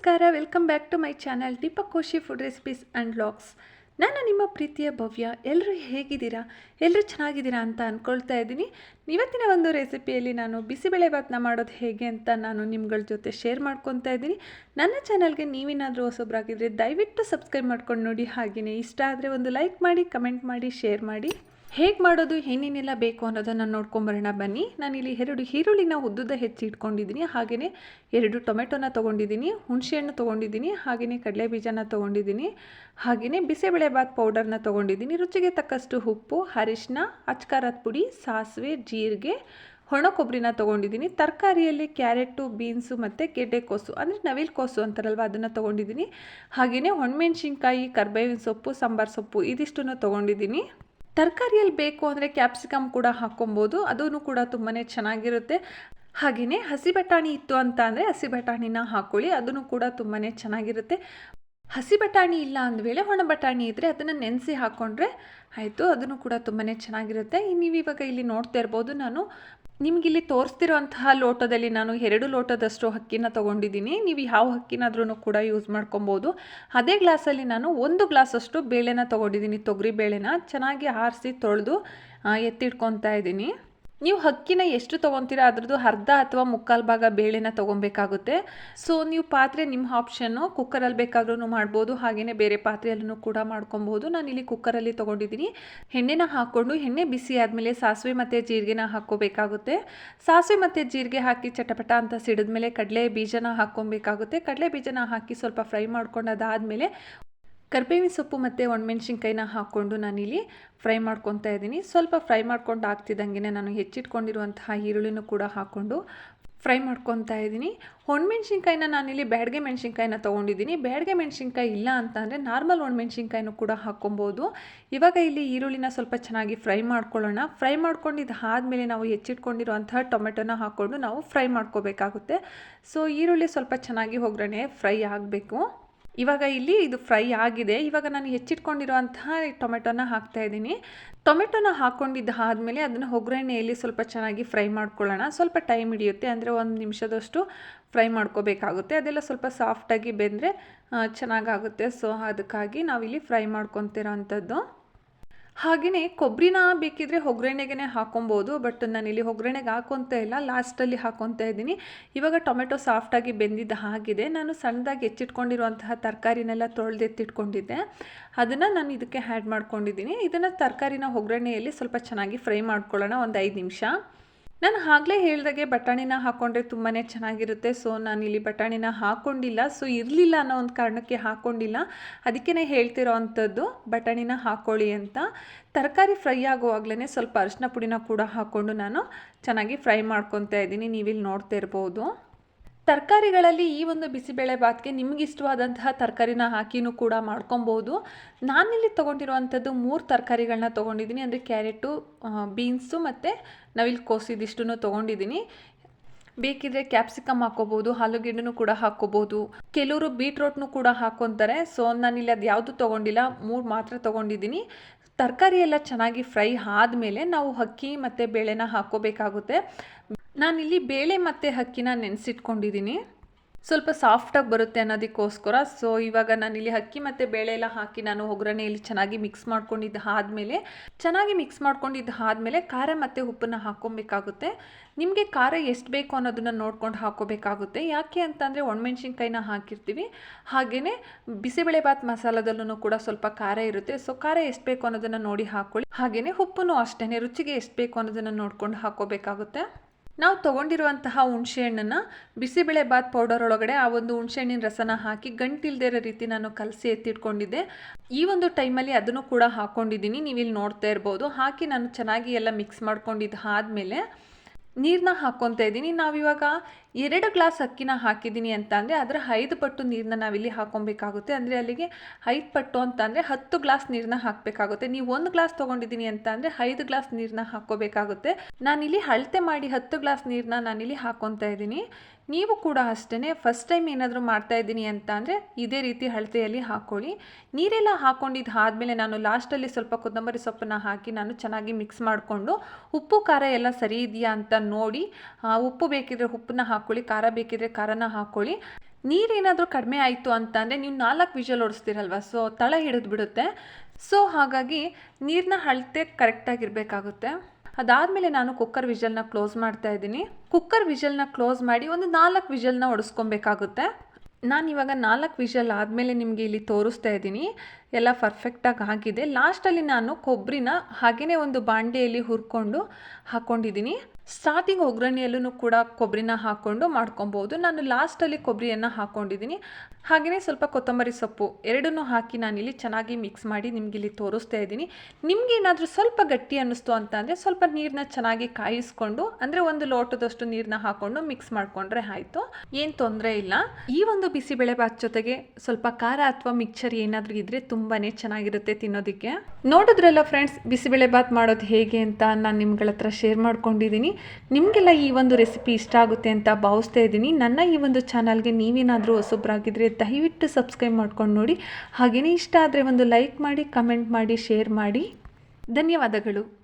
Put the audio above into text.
ನಮಸ್ಕಾರ welcome back to my channel Deepak Koshi food recipes and vlogs ನಾನು ನಿಮ್ಮ ಪ್ರೀತಿಯ ಭವ್ಯ ಎಲ್ಲರೂ ಹೇಗಿದ್ದೀರಾ ಎಲ್ಲರೂ ಚೆನ್ನಾಗಿದ್ದೀರಾ ಅಂತ ಅಂದ್ಕೊಳ್ತಾ ಇದ್ದೀನಿ. ಇವತ್ತಿನ ಒಂದು ರೆಸಿಪಿಯಲ್ಲಿ ನಾನು ಬಿಸಿಬೇಳೆಭಾತನ ಮಾಡೋದು ಹೇಗೆ ಅಂತ ನಾನು ನಿಮ್ಗಳ ಜೊತೆ ಶೇರ್ ಮಾಡ್ಕೊತಾ ಇದ್ದೀನಿ. ನನ್ನ ಚಾನಲ್ಗೆ ನೀವೇನಾದರೂ ಹೊಸೊಬ್ಬರಾಗಿದ್ದರೆ ದಯವಿಟ್ಟು ಸಬ್ಸ್ಕ್ರೈಬ್ ಮಾಡ್ಕೊಂಡು ನೋಡಿ. ಹಾಗೆಯೇ ಇಷ್ಟ ಆದರೆ ಒಂದು ಲೈಕ್ ಮಾಡಿ ಕಮೆಂಟ್ ಮಾಡಿ ಶೇರ್ ಮಾಡಿ. ಹೇಗೆ ಮಾಡೋದು, ಏನೇನೆಲ್ಲ ಬೇಕು ಅನ್ನೋದನ್ನು ನೋಡ್ಕೊಂಬರೋಣ ಬನ್ನಿ. ನಾನಿಲ್ಲಿ ಎರಡು ಈರುಳ್ಳಿನ ಉದ್ದುದ ಹೆಚ್ಚಿ ಇಟ್ಕೊಂಡಿದ್ದೀನಿ. ಹಾಗೆಯೇ ಎರಡು ಟೊಮೆಟೊನ ತೊಗೊಂಡಿದ್ದೀನಿ, ಹುಣಸೆಹಣ್ಣು ತೊಗೊಂಡಿದ್ದೀನಿ ಹಾಗೆಯೇ ಕಡಲೆ ಬೀಜನ ತೊಗೊಂಡಿದ್ದೀನಿ ಹಾಗೆಯೇ ಬಿಸಿಬೇಳೆಬಾತ್ ಪೌಡರ್ನ ತೊಗೊಂಡಿದ್ದೀನಿ. ರುಚಿಗೆ ತಕ್ಕಷ್ಟು ಉಪ್ಪು ಅರಿಶಿನ ಅಚ್ಕಾರದ ಪುಡಿ, ಸಾಸಿವೆ, ಜೀರಿಗೆ ಒಣ ಕೊಬ್ಬರಿನ ತೊಗೊಂಡಿದ್ದೀನಿ. ತರಕಾರಿಯಲ್ಲಿ ಕ್ಯಾರೆಟು, ಬೀನ್ಸು ಮತ್ತು ಗೆಡ್ಡೆಕೋಸು ಅಂದರೆ ನವಿಲು ಕೋಸು ಅಂತಾರಲ್ವ, ಅದನ್ನು ತೊಗೊಂಡಿದ್ದೀನಿ. ಹಾಗೆಯೇ ಒಣಮೆಣ್ಸಿನ್ಕಾಯಿ, ಕರ್ಬೇವಿನ ಸೊಪ್ಪು, ಸಾಂಬಾರು ಸೊಪ್ಪು ಇದಿಷ್ಟನ್ನು ತೊಗೊಂಡಿದ್ದೀನಿ. ತರಕಾರಿಯಲ್ಲಿ ಬೇಕು ಅಂದರೆ ಕ್ಯಾಪ್ಸಿಕಮ್ ಕೂಡ ಹಾಕ್ಕೊಬೋದು ಅದೂ ಕೂಡ ತುಂಬಾ ಚೆನ್ನಾಗಿರುತ್ತೆ. ಹಾಗೆಯೇ ಹಸಿ ಬಟಾಣಿ ಇತ್ತು ಅಂತ ಅಂದರೆ ಹಸಿ ಬಟಾಣಿನ ಹಾಕ್ಕೊಳ್ಳಿ ಅದನ್ನು ಕೂಡ ತುಂಬಾ ಚೆನ್ನಾಗಿರುತ್ತೆ. ಹಸಿ ಬಟಾಣಿ ಇಲ್ಲ ಅಂದವೇಳೆ ಒಣ ಬಟಾಣಿ ಇದ್ದರೆ ಅದನ್ನು ನೆನೆಸಿ ಹಾಕ್ಕೊಂಡ್ರೆ ಆಯಿತು. ಅದನ್ನು ಕೂಡ ತುಂಬಾ ಚೆನ್ನಾಗಿರುತ್ತೆ. ನೀವು ಇವಾಗ ಇಲ್ಲಿ ನೋಡ್ತಾ ಇರ್ಬೋದು ನಾನು ನಿಮಗಿಲ್ಲಿ ತೋರಿಸ್ತಿರೋಂತಹ ಲೋಟದಲ್ಲಿ ನಾನು ಎರಡು ಲೋಟದಷ್ಟು ಹಕ್ಕಿನ ತೊಗೊಂಡಿದ್ದೀನಿ. ನೀವು ಯಾವ ಹಕ್ಕಿನಾದ್ರೂ ಕೂಡ ಯೂಸ್ ಮಾಡ್ಕೊಬೋದು. ಅದೇ ಗ್ಲಾಸಲ್ಲಿ ನಾನು ಒಂದು ಗ್ಲಾಸಷ್ಟು ಬೇಳೆನ ತೊಗೊಂಡಿದ್ದೀನಿ. ತೊಗರಿ ಬೇಳೆನ ಚೆನ್ನಾಗಿ ಆರಿಸಿ ತೊಳೆದು ಎತ್ತಿಟ್ಕೊತಾ ಇದ್ದೀನಿ. ನೀವು ಹಕ್ಕಿನ ಎಷ್ಟು ತೊಗೊತೀರಾ? ಅದ್ರದ್ದು ಅರ್ಧ ಅಥವಾ ಮುಕ್ಕಾಲು ಭಾಗ ಬೇಳೆನ ತೊಗೊಬೇಕಾಗುತ್ತೆ. ಸೊ ನೀವು ಪಾತ್ರೆ ನಿಮ್ಮ ಆಪ್ಷನ್ನು ಕುಕ್ಕರಲ್ಲಿ ಬೇಕಾದ್ರೂ ಮಾಡ್ಬೋದು ಹಾಗೆಯೇ ಬೇರೆ ಪಾತ್ರೆಯಲ್ಲೂ ಕೂಡ ಮಾಡ್ಕೊಬೋದು ನಾನು ಇಲ್ಲಿ ಕುಕ್ಕರಲ್ಲಿ ತೊಗೊಂಡಿದ್ದೀನಿ. ಎಣ್ಣೆನ ಹಾಕ್ಕೊಂಡು ಎಣ್ಣೆ ಬಿಸಿ ಆದಮೇಲೆ ಸಾಸಿವೆ ಮತ್ತು ಜೀರಿಗೆನ ಹಾಕ್ಕೋಬೇಕಾಗುತ್ತೆ. ಸಾಸಿವೆ ಮತ್ತು ಜೀರಿಗೆ ಹಾಕಿ ಚಟಪಟ ಅಂತ ಸಿಡಿದ್ಮೇಲೆ ಕಡಲೆ ಬೀಜನ ಹಾಕ್ಕೊಬೇಕಾಗುತ್ತೆ. ಕಡಲೆ ಬೀಜನ ಹಾಕಿ ಸ್ವಲ್ಪ ಫ್ರೈ ಮಾಡ್ಕೊಂಡು ಅದಾದಮೇಲೆ ಕರ್ಬೇವಿನ ಸೊಪ್ಪು ಮತ್ತು ಒಣಮೆಣ್ಸಿನ್ಕಾಯಿನ ಹಾಕ್ಕೊಂಡು ನಾನಿಲ್ಲಿ ಫ್ರೈ ಮಾಡ್ಕೊತಾ ಇದ್ದೀನಿ. ಸ್ವಲ್ಪ ಫ್ರೈ ಮಾಡ್ಕೊಂಡು ಆಗ್ತಿದ್ದಂಗೆ ನಾನು ಹೆಚ್ಚಿಟ್ಕೊಂಡಿರುವಂತಹ ಈರುಳ್ಳಿನೂ ಕೂಡ ಹಾಕ್ಕೊಂಡು ಫ್ರೈ ಮಾಡ್ಕೊತಾ ಇದ್ದೀನಿ. ಒಣಮೆಣ್ಸಿನ್ಕಾಯಿನ ನಾನಿಲ್ಲಿ ಬ್ಯಾಡ್ಗೆ ಮೆಣಸಿನ್ಕಾಯಿನ ತೊಗೊಂಡಿದ್ದೀನಿ. ಬ್ಯಾಡ್ಗೆ ಮೆಣಸಿನ್ಕಾಯಿ ಇಲ್ಲ ಅಂತ ಅಂದರೆ ನಾರ್ಮಲ್ ಒಣಮೆಣ್ಸಿನ್ಕಾಯಿನೂ ಕೂಡ ಹಾಕ್ಕೊಬೋದು. ಇವಾಗ ಇಲ್ಲಿ ಈರುಳ್ಳಿನ ಸ್ವಲ್ಪ ಚೆನ್ನಾಗಿ ಫ್ರೈ ಮಾಡ್ಕೊಳ್ಳೋಣ. ಫ್ರೈ ಮಾಡ್ಕೊಂಡಿದ್ದು ಆದಮೇಲೆ ನಾವು ಹೆಚ್ಚಿಟ್ಕೊಂಡಿರುವಂತಹ ಟೊಮೆಟೊನ ಹಾಕ್ಕೊಂಡು ನಾವು ಫ್ರೈ ಮಾಡ್ಕೋಬೇಕಾಗುತ್ತೆ. ಸೊ ಈರುಳ್ಳಿ ಸ್ವಲ್ಪ ಚೆನ್ನಾಗಿ ಒಗ್ಗರಣೆ ಫ್ರೈ ಆಗಬೇಕು. ಇವಾಗ ಇಲ್ಲಿ ಇದು ಫ್ರೈ ಆಗಿದೆ. ಇವಾಗ ನಾನು ಹೆಚ್ಚಿಟ್ಕೊಂಡಿರುವಂತಹ ಟೊಮೆಟೊನ ಹಾಕ್ತಾ ಇದ್ದೀನಿ. ಟೊಮೆಟೊನ ಹಾಕ್ಕೊಂಡಿದ್ದು ಆದಮೇಲೆ ಅದನ್ನು ಒಗ್ಗರಣೆಯಲ್ಲಿ ಸ್ವಲ್ಪ ಚೆನ್ನಾಗಿ ಫ್ರೈ ಮಾಡ್ಕೊಳ್ಳೋಣ. ಸ್ವಲ್ಪ ಟೈಮ್ ಹಿಡಿಯುತ್ತೆ. ಅಂದರೆ ಒಂದು ನಿಮಿಷದಷ್ಟು ಫ್ರೈ ಮಾಡ್ಕೋಬೇಕಾಗುತ್ತೆ. ಅದೆಲ್ಲ ಸ್ವಲ್ಪ ಸಾಫ್ಟಾಗಿ ಬೆಂದರೆ ಚೆನ್ನಾಗಾಗುತ್ತೆ. ಸೊ, ಅದಕ್ಕಾಗಿ ನಾವಿಲ್ಲಿ ಫ್ರೈ ಮಾಡ್ಕೊತಿರೋ ಅಂಥದ್ದು ಹಾಗೆಯೇ ಕೊಬ್ಬರಿನ ಬೇಕಿದ್ರೆ ಒಗ್ಗರಣೆಗೆ ಹಾಕೊಬೋದು, ಬಟ್ ನಾನಿಲ್ಲಿ ಒಗ್ಗರಣೆಗೆ ಹಾಕೊತ ಇಲ್ಲ, ಲಾಸ್ಟಲ್ಲಿ ಹಾಕೊತಾ ಇದ್ದೀನಿ. ಇವಾಗ ಟೊಮೆಟೊ ಸಾಫ್ಟಾಗಿ ಬೆಂದಿದ್ದ ಹಾಗಿದೆ. ನಾನು ಸಣ್ಣದಾಗಿ ಹೆಚ್ಚಿಟ್ಕೊಂಡಿರುವಂತಹ ತರಕಾರಿನೆಲ್ಲ ತೊಳೆದೆತ್ತಿಟ್ಕೊಂಡಿದ್ದೆ. ಅದನ್ನು ನಾನು ಇದಕ್ಕೆ ಆ್ಯಡ್ ಮಾಡ್ಕೊಂಡಿದ್ದೀನಿ. ಇದನ್ನು ತರಕಾರಿನ ಒಗ್ಗರಣೆಯಲ್ಲಿ ಸ್ವಲ್ಪ ಚೆನ್ನಾಗಿ ಫ್ರೈ ಮಾಡ್ಕೊಳ್ಳೋಣ, ಒಂದು ಐದು ನಿಮಿಷ. ನಾನು ಆಗಲೇ ಹೇಳಿದಾಗೆ ಬಟಾಣಿನ ಹಾಕ್ಕೊಂಡ್ರೆ ತುಂಬಾ ಚೆನ್ನಾಗಿರುತ್ತೆ. ಸೊ, ನಾನು ಇಲ್ಲಿ ಬಟಾಣಿನ ಹಾಕ್ಕೊಂಡಿಲ್ಲ ಸೊ, ಇರಲಿಲ್ಲ ಅನ್ನೋ ಒಂದು ಕಾರಣಕ್ಕೆ ಹಾಕ್ಕೊಂಡಿಲ್ಲ ಅದಕ್ಕೇ ಹೇಳ್ತಿರೋ ಅಂಥದ್ದು, ಬಟಾಣಿನ ಹಾಕ್ಕೊಳ್ಳಿ ಅಂತ. ತರಕಾರಿ ಫ್ರೈ ಆಗುವಾಗಲೇ ಸ್ವಲ್ಪ ಅರಿಶಿನ ಪುಡಿನ ಕೂಡ ಹಾಕ್ಕೊಂಡು ನಾನು ಚೆನ್ನಾಗಿ ಫ್ರೈ ಮಾಡ್ಕೊತಾ ಇದ್ದೀನಿ. ನೀವಿಲ್ಲಿ ನೋಡ್ತಾ ಇರ್ಬೋದು. ತರಕಾರಿಗಳಲ್ಲಿ ಈ ಒಂದು ಬಿಸಿಬೇಳೆ ಬಾತ್ಗೆ ನಿಮ್ಗೆ ಇಷ್ಟವಾದಂತಹ ತರಕಾರಿನ ಹಾಕಿನೂ ಕೂಡ ಮಾಡ್ಕೊಬೋದು. ನಾನಿಲ್ಲಿ ತೊಗೊಂಡಿರುವಂಥದ್ದು ಮೂರು ತರಕಾರಿಗಳನ್ನ ತೊಗೊಂಡಿದ್ದೀನಿ. ಅಂದರೆ ಕ್ಯಾರೆಟು ಬೀನ್ಸು ಮತ್ತು ನವಿಲು ಕೋಸಿದಿಷ್ಟನ್ನು ತೊಗೊಂಡಿದ್ದೀನಿ. ಬೇಕಿದ್ರೆ ಕ್ಯಾಪ್ಸಿಕಮ್ ಹಾಕೋಬೋದು ಆಲೂಗೆಡ್ಡೆನೂ ಕೂಡ ಹಾಕೋಬಹುದು ಕೆಲವರು ಬೀಟ್ರೋಟ್ನು ಕೂಡ ಹಾಕೊತಾರೆ. ಸೊ ನಾನಿಲ್ಲಿ ಅದು ಯಾವುದು ತೊಗೊಂಡಿಲ್ಲ. ಮೂರು ಮಾತ್ರ ತೊಗೊಂಡಿದ್ದೀನಿ. ತರಕಾರಿ ಎಲ್ಲ ಚೆನ್ನಾಗಿ ಫ್ರೈ ಆದಮೇಲೆ ನಾವು ಅಕ್ಕಿ ಮತ್ತು ಬೇಳೆನ ಹಾಕ್ಕೋಬೇಕಾಗುತ್ತೆ. ನಾನಿಲ್ಲಿ ಬೇಳೆ ಮತ್ತು ಅಕ್ಕಿನ ನೆನೆಸಿಟ್ಕೊಂಡಿದ್ದೀನಿ. ಸ್ವಲ್ಪ ಸಾಫ್ಟಾಗಿ ಬರುತ್ತೆ ಅನ್ನೋದಕ್ಕೋಸ್ಕರ. ಸೊ ಇವಾಗ ಇಲ್ಲಿ ಅಕ್ಕಿ ಮತ್ತು ಬೇಳೆ ಎಲ್ಲ ಹಾಕಿ ನಾನು ಒಗ್ಗರಣೆಯಲ್ಲಿ ಚೆನ್ನಾಗಿ ಮಿಕ್ಸ್ ಮಾಡ್ಕೊಂಡಿದ್ದು ಆದಮೇಲೆ ಚೆನ್ನಾಗಿ ಮಿಕ್ಸ್ ಮಾಡ್ಕೊಂಡಿದ್ದು ಆದಮೇಲೆ ಖಾರ ಮತ್ತು ಉಪ್ಪನ್ನು ಹಾಕ್ಕೊಬೇಕಾಗುತ್ತೆ. ನಿಮಗೆ ಖಾರ ಎಷ್ಟು ಬೇಕು ಅನ್ನೋದನ್ನು ನೋಡ್ಕೊಂಡು ಹಾಕ್ಕೋಬೇಕಾಗುತ್ತೆ. ಯಾಕೆ ಅಂತಂದರೆ ಒಣಮೆಣ್ಸಿನ್ಕಾಯಿನ ಹಾಕಿರ್ತೀವಿ. ಹಾಗೆಯೇ ಬಿಸಿಬೇಳೆಭಾತ್ ಮಸಾಲದಲ್ಲೂ ಕೂಡ ಸ್ವಲ್ಪ ಖಾರ ಇರುತ್ತೆ. ಸೊ ಖಾರ ಎಷ್ಟು ಬೇಕು ಅನ್ನೋದನ್ನು ನೋಡಿ ಹಾಕ್ಕೊಳ್ಳಿ ಹಾಗೆಯೇ ಉಪ್ಪನ್ನು ಅಷ್ಟೇ ರುಚಿಗೆ ಎಷ್ಟು ಬೇಕು ಅನ್ನೋದನ್ನು ನೋಡ್ಕೊಂಡು ಹಾಕ್ಕೋಬೇಕಾಗುತ್ತೆ. ನಾವು ತೊಗೊಂಡಿರುವಂತಹ ಹುಣಸೆಹಣ್ಣನ್ನು ಬಿಸಿಬೇಳೆ ಬಾತ್ ಪೌಡರ್ ಒಳಗಡೆ ಆ ಒಂದು ಹುಣಸೆಹಣ್ಣಿನ ರಸನ ಹಾಕಿ ಗಂಟಿಲ್ದೇ ರೀತಿ ನಾನು ಕಲಸಿ ಎತ್ತಿಟ್ಕೊಂಡಿದ್ದೆ. ಈ ಒಂದು ಟೈಮಲ್ಲಿ ಅದನ್ನು ಕೂಡ ಹಾಕ್ಕೊಂಡಿದ್ದೀನಿ ನೀವಿಲ್ಲಿ ನೋಡ್ತಾ ಇರ್ಬೋದು. ಹಾಕಿ ನಾನು ಚೆನ್ನಾಗಿ ಎಲ್ಲ ಮಿಕ್ಸ್ ಮಾಡ್ಕೊಂಡಿದ್ದು ಆದಮೇಲೆ ನೀರನ್ನ ಹಾಕ್ಕೊತಾ ಇದ್ದೀನಿ. ನಾವಿವಾಗ ಎರಡು ಗ್ಲಾಸ್ ಅಕ್ಕಿನ ಹಾಕಿದ್ದೀನಿ ಅಂತ ಅಂದರೆ ಅದರ ಐದು ಪಟ್ಟು ನೀರನ್ನ ನಾವಿಲ್ಲಿ ಹಾಕ್ಕೊಬೇಕಾಗುತ್ತೆ ಅಂದರೆ ಅಲ್ಲಿಗೆ ಐದು ಪಟ್ಟು ಅಂತ ಅಂದರೆ ಹತ್ತು ಗ್ಲಾಸ್ ನೀರನ್ನ ಹಾಕಬೇಕಾಗುತ್ತೆ. ನೀವು ಒಂದು ಗ್ಲಾಸ್ ತೊಗೊಂಡಿದ್ದೀನಿ ಅಂತ ಅಂದರೆ ಐದು ಗ್ಲಾಸ್ ನೀರನ್ನ ಹಾಕ್ಕೋಬೇಕಾಗುತ್ತೆ. ನಾನಿಲ್ಲಿ ಅಳತೆ ಮಾಡಿ ಹತ್ತು ಗ್ಲಾಸ್ ನೀರನ್ನ ನಾನಿಲ್ಲಿ ಹಾಕ್ಕೊತಾ ಇದ್ದೀನಿ. ನೀವು ಕೂಡ ಅಷ್ಟೇ ಫಸ್ಟ್ ಟೈಮ್ ಏನಾದರೂ ಮಾಡ್ತಾ ಇದ್ದೀನಿ ಅಂತ ಅಂದರೆ ಇದೇ ರೀತಿ ಅಳತೆಯಲ್ಲಿ ಹಾಕ್ಕೊಳ್ಳಿ ನೀರೆಲ್ಲ ಹಾಕ್ಕೊಂಡಿದ್ದು ಆದಮೇಲೆ ನಾನು ಲಾಸ್ಟಲ್ಲಿ ಸ್ವಲ್ಪ ಕೊತ್ತಂಬರಿ ಸೊಪ್ಪನ್ನು ಹಾಕಿ ನಾನು ಚೆನ್ನಾಗಿ ಮಿಕ್ಸ್ ಮಾಡಿಕೊಂಡು ಉಪ್ಪು, ಖಾರ ಎಲ್ಲ ಸರಿ ಇದೆಯಾ ಅಂತ ನೋಡಿ ಉಪ್ಪು ಬೇಕಿದ್ರೆ ಉಪ್ಪನ್ನ ಹಾಕ್ಕೊಳ್ಳಿ ಖಾರ ಬೇಕಿದ್ರೆ ಖಾರನ ಹಾಕ್ಕೊಳ್ಳಿ ನೀರೇನಾದರೂ ಕಡಿಮೆ ಆಯಿತು ಅಂತಂದರೆ ನೀವು ನಾಲ್ಕು ವಿಷಲ್ ಓಡಿಸ್ತೀರಲ್ವ ಸೊ ತಳ ಹಿಡಿದು ಬಿಡುತ್ತೆ ಸೊ ಹಾಗಾಗಿ ನೀರನ್ನ ಅಳತೆ ಕರೆಕ್ಟಾಗಿರಬೇಕಾಗುತ್ತೆ ಅದಾದಮೇಲೆ ನಾನು ಕುಕ್ಕರ್ ವಿಷಲ್ನ ಕ್ಲೋಸ್ ಮಾಡ್ತಾ ಇದ್ದೀನಿ. ಕುಕ್ಕರ್ ವಿಷಲ್ನ ಕ್ಲೋಸ್ ಮಾಡಿ ಒಂದು ನಾಲ್ಕು ವಿಷಲ್ನ ಒಡಿಸ್ಕೊಬೇಕಾಗುತ್ತೆ. ನಾನು ಇವಾಗ ನಾಲ್ಕು ವಿಷಲ್ ಆದಮೇಲೆ ನಿಮಗೆ ಇಲ್ಲಿ ತೋರಿಸ್ತಾ ಇದ್ದೀನಿ. ಎಲ್ಲ ಪರ್ಫೆಕ್ಟಾಗಿ ಆಗಿದೆ. ಲಾಸ್ಟಲ್ಲಿ ನಾನು ಕೊಬ್ಬರಿನ ಹಾಗೆಯೇ ಒಂದು ಬಾಂಡೆಯಲ್ಲಿ ಹುರ್ಕೊಂಡು ಹಾಕ್ಕೊಂಡಿದ್ದೀನಿ ಸ್ಟಾರ್ಟಿಂಗ್ ಒಗ್ಗರಣೆಯಲ್ಲೂ ಕೂಡ ಕೊಬ್ಬರಿನ ಹಾಕ್ಕೊಂಡು ಮಾಡ್ಕೊಬೋದು. ನಾನು ಲಾಸ್ಟಲ್ಲಿ ಕೊಬ್ಬರಿಯನ್ನು ಹಾಕ್ಕೊಂಡಿದ್ದೀನಿ ಹಾಗೆಯೇ ಸ್ವಲ್ಪ ಕೊತ್ತಂಬರಿ ಸೊಪ್ಪು ಎರಡನ್ನೂ ಹಾಕಿ ನಾನಿಲ್ಲಿ ಚೆನ್ನಾಗಿ ಮಿಕ್ಸ್ ಮಾಡಿ ನಿಮ್ಗೆ ಇಲ್ಲಿ ತೋರಿಸ್ತಾ ಇದ್ದೀನಿ. ನಿಮಗೆ ಏನಾದರೂ ಸ್ವಲ್ಪ ಗಟ್ಟಿ ಅನ್ನಿಸ್ತು ಅಂತ ಅಂದರೆ ಸ್ವಲ್ಪ ನೀರನ್ನ ಚೆನ್ನಾಗಿ ಕಾಯಿಸ್ಕೊಂಡು, ಅಂದರೆ ಒಂದು ಲೋಟದಷ್ಟು ನೀರನ್ನ ಹಾಕ್ಕೊಂಡು ಮಿಕ್ಸ್ ಮಾಡಿಕೊಂಡ್ರೆ ಆಯಿತು. ಏನು ತೊಂದರೆ ಇಲ್ಲ. ಈ ಒಂದು ಬಿಸಿಬೇಳೆಬಾತ್ ಜೊತೆಗೆ ಸ್ವಲ್ಪ ಖಾರ ಅಥವಾ ಮಿಕ್ಚರ್ ಏನಾದರೂ ಇದ್ದರೆ ತುಂಬಾ ಚೆನ್ನಾಗಿರುತ್ತೆ ತಿನ್ನೋದಕ್ಕೆ. ನೋಡಿದ್ರಲ್ಲ ಫ್ರೆಂಡ್ಸ್ ಬಿಸಿಬೇಳೆಬಾತ್ ಮಾಡೋದು ಹೇಗೆ ಅಂತ ನಾನು ನಿಮ್ಗಳ ಹತ್ರ ಶೇರ್ ಮಾಡ್ಕೊಂಡಿದ್ದೀನಿ. ನಿಮಗೆಲ್ಲ ಈ ಒಂದು ರೆಸಿಪಿ ಇಷ್ಟ ಆಗುತ್ತೆ ಅಂತ ಭಾವಿಸ್ತಾ ಇದ್ದೀನಿ. ನನ್ನ ಈ ಒಂದು ಚಾನಲ್ಗೆ ನೀವೇನಾದರೂ ಹೊಸಬ್ರಾಗಿದ್ದರೆ ದಯವಿಟ್ಟು ಸಬ್ಸ್ಕ್ರೈಬ್ ಮಾಡ್ಕೊಂಡು ನೋಡಿ. ಹಾಗೆಯೇ ಇಷ್ಟ ಆದರೆ ಒಂದು ಲೈಕ್ ಮಾಡಿ ಕಮೆಂಟ್ ಮಾಡಿ ಶೇರ್ ಮಾಡಿ. ಧನ್ಯವಾದಗಳು.